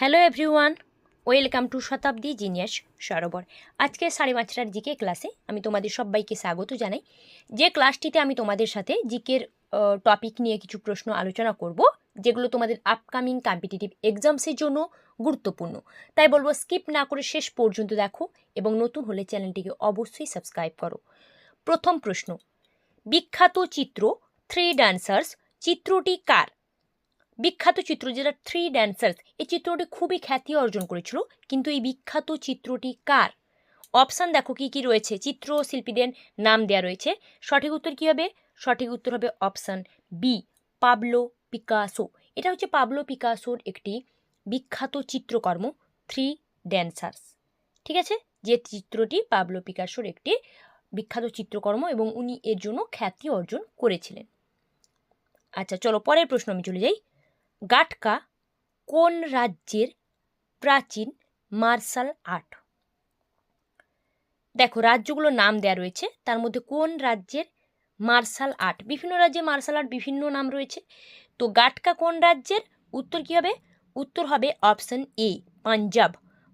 Hello everyone welcome to Shatabdi genius Sarobar আজকে সাড়ে পাঁচটার জিকে ক্লাসে আমি তোমাদের সবাইকে স্বাগত জানাই। যে ক্লাসটিতে আমি তোমাদের সাথে জিকের টপিক নিয়ে কিছু প্রশ্ন আলোচনা করব, যেগুলো তোমাদের আপকামিং কম্পিটিটিভ এক্সামসের জন্য গুরুত্বপূর্ণ। তাই বলব স্কিপ না করে শেষ পর্যন্ত দেখো এবং নতুন হলে চ্যানেলটিকে অবশ্যই সাবস্ক্রাইব করো। প্রথম প্রশ্ন, বিখ্যাত চিত্র থ্রি ড্যান্সার্স চিত্রটি কার? বিখ্যাত চিত্র যেটা থ্রি ড্যান্সার্স এই চিত্রটি খুবই খ্যাতি অর্জন করেছিল, কিন্তু এই বিখ্যাত চিত্রটি কার? অপশান দেখো কি কি রয়েছে, চিত্র শিল্পীদের নাম দেওয়া রয়েছে। সঠিক উত্তর কী হবে? সঠিক উত্তর হবে অপশান বি পাবলো পিকাসো এটা হচ্ছে পাবলো পিকাসোর একটি বিখ্যাত চিত্রকর্ম থ্রি ড্যান্সার্স ঠিক আছে? যে চিত্রটি পাবলো পিকাসোর একটি বিখ্যাত চিত্রকর্ম এবং উনি এর জন্য খ্যাতি অর্জন করেছিলেন। আচ্ছা চলো পরের প্রশ্ন আমি চলে যাই। গাটকা কোন রাজ্যের প্রাচীন মার্শাল আর্ট? দেখো, রাজ্যগুলোর নাম দেওয়া রয়েছে, তার মধ্যে কোন রাজ্যের মার্শাল আর্ট? বিভিন্ন রাজ্যে মার্শাল আর্ট বিভিন্ন নাম রয়েছে। তো গাটকা কোন রাজ্যের? উত্তর কী হবে? উত্তর হবে অপশন এ, পাঞ্জাব।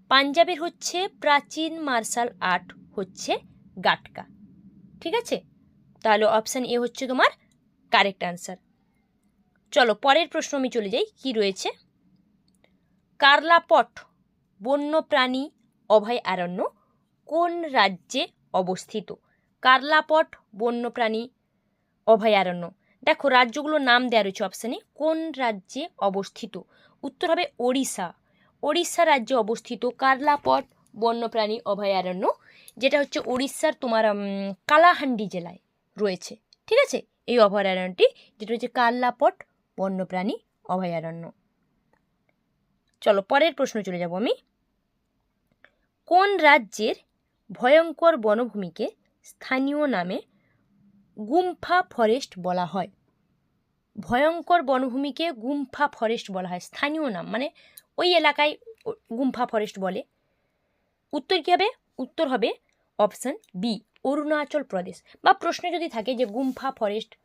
পাঞ্জাবের হচ্ছে প্রাচীন মার্শাল আর্ট হচ্ছে গাটকা। ঠিক আছে? তাহলে অপশান এ হচ্ছে তোমার কারেক্ট আনসার চলো, পরের প্রশ্ন আমি চলে যাই, কি রয়েছে? কার্লাপট বন্যপ্রাণী অভয়ারণ্য কোন রাজ্যে অবস্থিত? কার্লাপট বন্যপ্রাণী অভয়ারণ্য দেখো, রাজ্যগুলোর নাম দেওয়া রয়েছে অপশানে কোন রাজ্যে অবস্থিত? উত্তর হবে ওড়িশা। ওড়িশা রাজ্যে অবস্থিত কার্লাপট বন্যপ্রাণী অভয়ারণ্য যেটা হচ্ছে উড়িষ্যার তোমার কালাহান্ডি জেলায় রয়েছে। ঠিক আছে? এই অভয়ারণ্যটি, যেটা হচ্ছে কার্লাপট বন্যপ্রাণী, অভয়ারণ্য। চলো পরের প্রশ্ন চলে যাব আমি। কোন রাজ্যের ভয়ঙ্কর বনভূমিকে স্থানীয় নামে গুম্ফা ফরেস্ট বলা হয়? ভয়ঙ্কর বনভূমিকে গুম্ফা ফরেস্ট বলা হয়, স্থানীয় নাম মানে ওই এলাকায় গুম্ফা ফরেস্ট বলে। উত্তর কী হবে? উত্তর হবে অপশন বি, অরুণাচল প্রদেশ। বা প্রশ্নে যদি থাকে যে গুম্ফা ফরেস্ট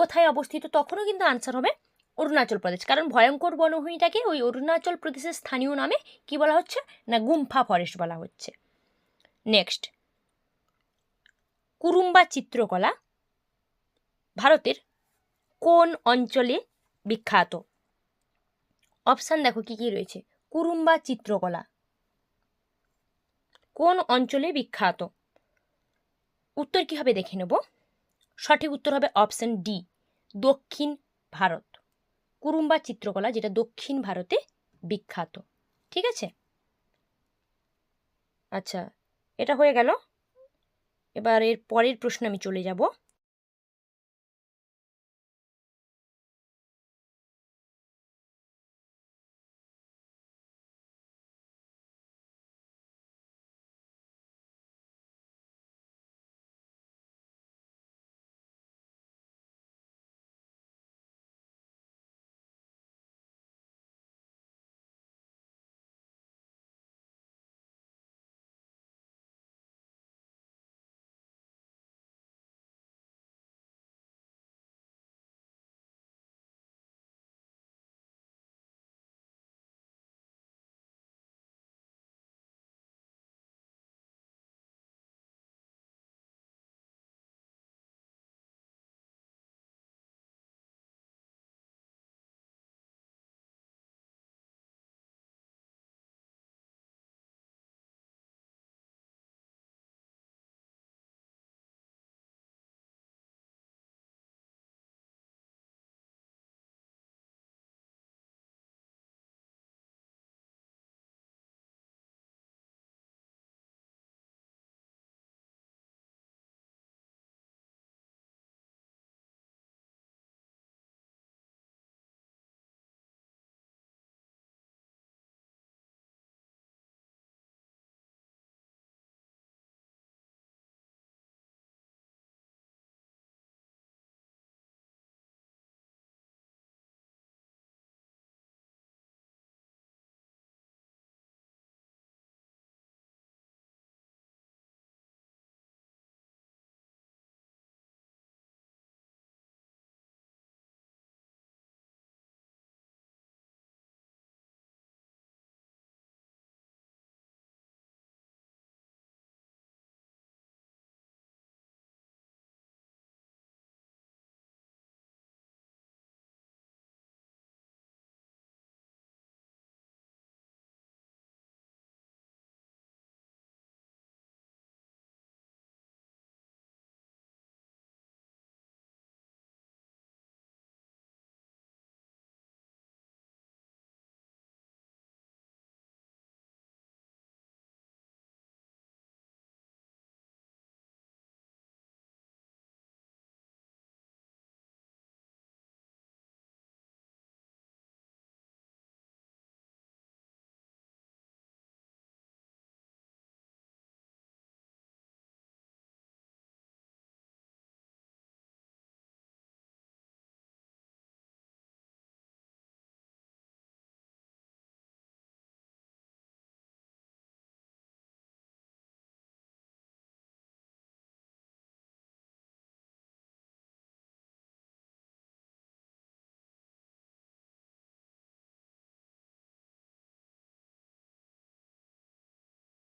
কোথায় অবস্থিত তখনও কিন্তু আনসার হবে অরুণাচল প্রদেশ। কারণ ভয়ঙ্কর বনভূমিটাকে ওই অরুণাচল প্রদেশের স্থানীয় নামে কি বলা হচ্ছে? না, গুম্ফা ফরেস্ট বলা হচ্ছে। নেক্সট কুরুম্বা চিত্রকলা ভারতের কোন অঞ্চলে বিখ্যাত? অপশান দেখো কি কি রয়েছে। কুরুম্বা চিত্রকলা কোন অঞ্চলে বিখ্যাত? উত্তর কি হবে দেখে নেব? সঠিক উত্তর হবে অপশান ডি দক্ষিণ ভারত। কুরুম্বা চিত্রকলা যেটা দক্ষিণ ভারতে বিখ্যাত। ঠিক আছে? আচ্ছা এটা হয়ে গেল। এবার এর পরের প্রশ্ন আমি চলে যাব।